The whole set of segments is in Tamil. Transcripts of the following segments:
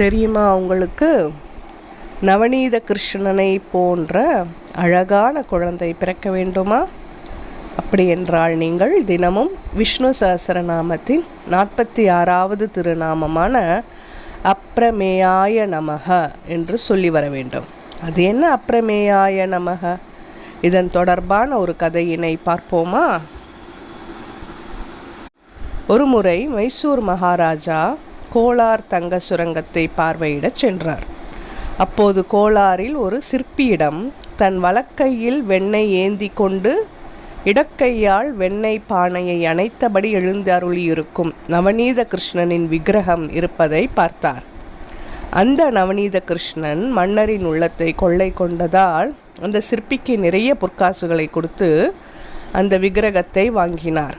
தெரியுமா உங்களுக்கு? நவநீத கிருஷ்ணனை போன்ற அழகான குழந்தை பிறக்க வேண்டுமா? அப்படி என்றால் நீங்கள் தினமும் விஷ்ணு சஹசரநாமத்தின் நாற்பத்தி ஆறாவது திருநாமமான அப்ரமேயாய நமக என்று சொல்லி வர வேண்டும். அது என்ன அப்ரமேயாய நமக இதன் தொடர்பான ஒரு கதையினை பார்ப்போமா? ஒருமுறை மைசூர் மகாராஜா கோலார் தங்க சுரங்கத்தை பார்வையிடச் சென்றார். அப்போது கோலாரில் ஒரு சிற்பியிடம் தன் வலக்கையில் வெண்ணெய் ஏந்தி கொண்டு இடக்கையால் வெண்ணெய் பானையை அணைத்தபடி எழுந்தருளியிருக்கும் நவநீத கிருஷ்ணனின் விக்கிரகம் இருப்பதை பார்த்தார். அந்த நவநீத கிருஷ்ணன் மன்னரின் உள்ளத்தை கொள்ளை கொண்டதால் அந்த சிற்பிக்கு நிறைய பொற்காசுகளை கொடுத்து அந்த விக்கிரகத்தை வாங்கினார்.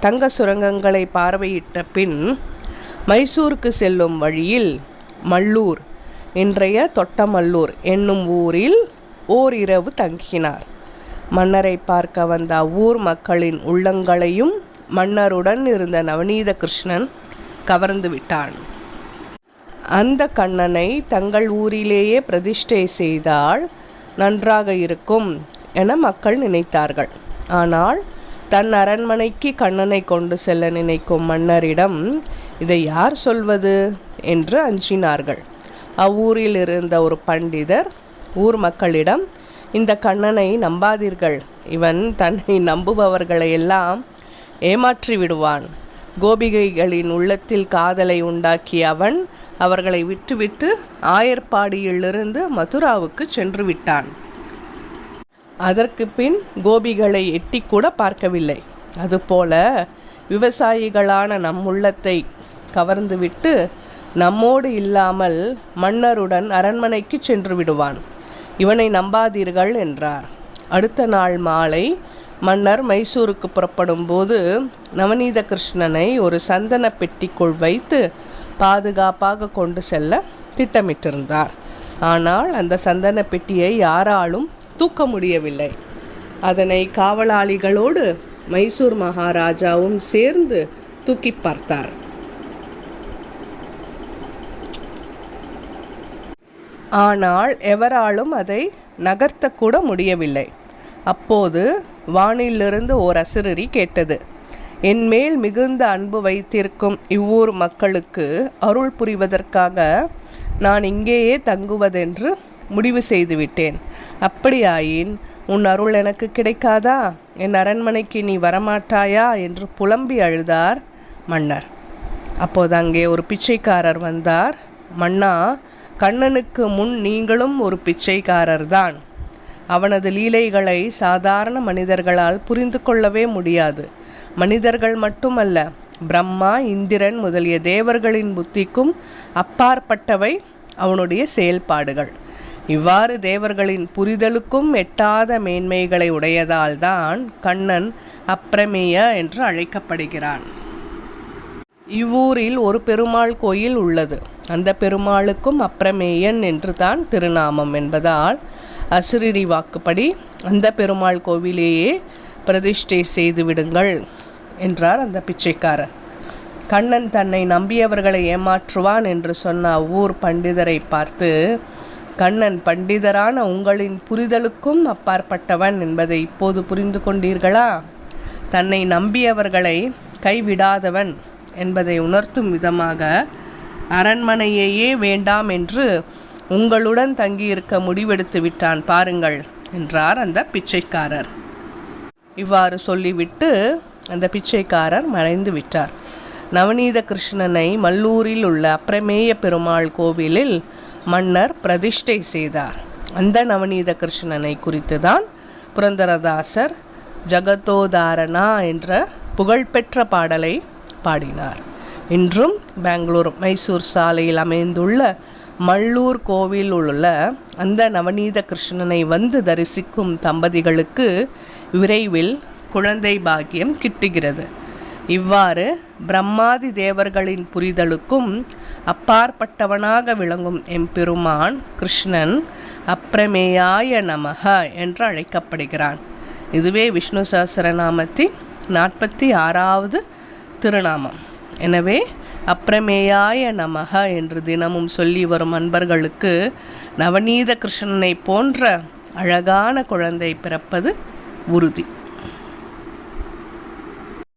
தங்க சுரங்கங்களை பார்வையிட்ட பின் மைசூருக்கு செல்லும் வழியில் மல்லூர் இன்றைய தொட்டமல்லூர் என்னும் ஊரில் ஓரிரவு தங்கினார். மன்னரை பார்க்க வந்த அவ்வூர் மக்களின் உள்ளங்களையும் மன்னருடன் இருந்த நவநீத கிருஷ்ணன் கவர்ந்து விட்டான். அந்த கண்ணனை தங்கள் ஊரிலேயே பிரதிஷ்டை செய்தால் நன்றாக இருக்கும் என மக்கள் நினைத்தார்கள். ஆனால் தன் அரண்மனைக்கு கண்ணனை கொண்டு செல்ல நினைக்கும் மன்னரிடம் இதை யார் சொல்வது? என்று அஞ்சினார்கள். அவ்வூரில் இருந்த ஒரு பண்டிதர் ஊர் மக்களிடம் இந்த கண்ணனை நம்பாதீர்கள். இவன் தன்னை நம்புபவர்களை எல்லாம் ஏமாற்றி விடுவான். கோபிகைகளின் உள்ளத்தில் காதலை உண்டாக்கிய அவன் அவர்களை விட்டுவிட்டு ஆயர்பாடியிலிருந்து மதுராவுக்கு சென்று விட்டான். அதற்கு பின் கோபிகளை எட்டி கூட பார்க்கவில்லை. அதுபோல விவசாயிகளான நம் உள்ளத்தை கவர்ந்துவிட்டு நம்மோடு இல்லாமல் மன்னருடன் அரண்மனைக்கு சென்று விடுவான். இவனை நம்பாதீர்கள் என்றார். அடுத்த நாள் மாலை மன்னர் மைசூருக்கு புறப்படும் போது நவநீத கிருஷ்ணனை ஒரு சந்தன பெட்டிக்குள் வைத்து பாதுகாப்பாக கொண்டு செல்ல திட்டமிட்டிருந்தார். ஆனால் அந்த சந்தன பெட்டியை யாராலும் தூக்க முடியவில்லை அதனை காவலாளிகளோடு மைசூர் மகாராஜாவும் சேர்ந்து தூக்கி பார்த்தார். ஆனால் எவராலும் அதை நகர்த்தக்கூட முடியவில்லை. அப்போது வானிலிருந்து ஓர் அசிரரி கேட்டது. என்மேல் மிகுந்த அன்பு வைத்திருக்கும் இவ்வூர் மக்களுக்கு அருள் புரிவதற்காக நான் இங்கேயே தங்குவதென்று முடிவு செய்துவிட்டேன். அப்படியாயின் உன் அருள் எனக்கு கிடைக்காதா? என் அரண்மனைக்கு நீ வரமாட்டாயா? என்று புலம்பி அழுதார் மன்னர். அப்போது அங்கே ஒரு பிச்சைக்காரர் வந்தார். மன்னா கண்ணனுக்கு முன் நீங்களும் ஒரு பிச்சைக்காரர்தான். அவனது லீலைகளை சாதாரண மனிதர்களால் புரிந்து கொள்ளவே முடியாது. மனிதர்கள் மட்டுமல்ல பிரம்மா இந்திரன் முதலிய தேவர்களின் புத்திக்கும் அப்பாற்பட்டவை அவனுடைய செயல்பாடுகள். இவ்வாறு தேவர்களின் புரிதலுக்கும் எட்டாத மேன்மைகளை உடையதால்தான் கண்ணன் அப்பிரமேய என்று அழைக்கப்படுகிறான். இவ்வூரில் ஒரு பெருமாள் கோயில் உள்ளது. அந்த பெருமாளுக்கும் அப்பிரமேயன் என்று தான் திருநாமம் என்பதால் அசிரிரி வாக்குப்படி அந்த பெருமாள் கோவிலேயே பிரதிஷ்டை செய்து விடுங்கள் என்றார் அந்த பிச்சைக்காரர் கண்ணன் தன்னை நம்பியவர்களை ஏமாற்றுவான் என்று சொன்ன அவ்வூர் பண்டிதரை பார்த்து கண்ணன் பண்டிதரான உங்களின் புரிதலுக்கும் அப்பாற்பட்டவன் என்பதை இப்போது புரிந்து கொண்டீர்களா? தன்னை நம்பியவர்களை கைவிடாதவன் என்பதை உணர்த்தும் விதமாக அரண்மனையையே வேண்டாம் என்று உங்களுடன் தங்கியிருக்க முடிவெடுத்து விட்டான் பாருங்கள் என்றார் அந்த பிச்சைக்காரர். இவ்வாறு சொல்லிவிட்டு அந்த பிச்சைக்காரர் மறைந்து விட்டார். நவநீத கிருஷ்ணனை மல்லூரில் உள்ள அப்பிரமேய பெருமாள் கோவிலில் மன்னர் பிரதிஷ்டை செய்தார். அந்த நவநீத கிருஷ்ணனை குறித்து தான் புரந்தரதாசர் ஜகதோதாரணா என்ற புகழ்பெற்ற பாடலை பாடினார். இன்றும் பெங்களூர் மைசூர் சாலையில் அமைந்துள்ள மல்லூர் கோவில் உள்ள அந்த நவநீத கிருஷ்ணனை வந்து தரிசிக்கும் தம்பதிகளுக்கு விரைவில் குழந்தை பாக்கியம் கிட்டுகிறது. இவ்வாறு பிரம்மாதி தேவர்களின் புரிதலுக்கும் அப்பாற்பட்டவனாக விளங்கும் எம்பெருமான் கிருஷ்ணன் அப்ரமேயாய நமக என்று அழைக்கப்படுகிறான். இதுவே விஷ்ணு சஹஸ்ரநாமத்தின் நாற்பத்தி ஆறாவது திருநாமம். எனவே அப்ரமேயாய நமக என்று தினமும் சொல்லி வரும் அன்பர்களுக்கு நவநீத கிருஷ்ணனை போன்ற அழகான குழந்தை பிறப்பது உறுதி.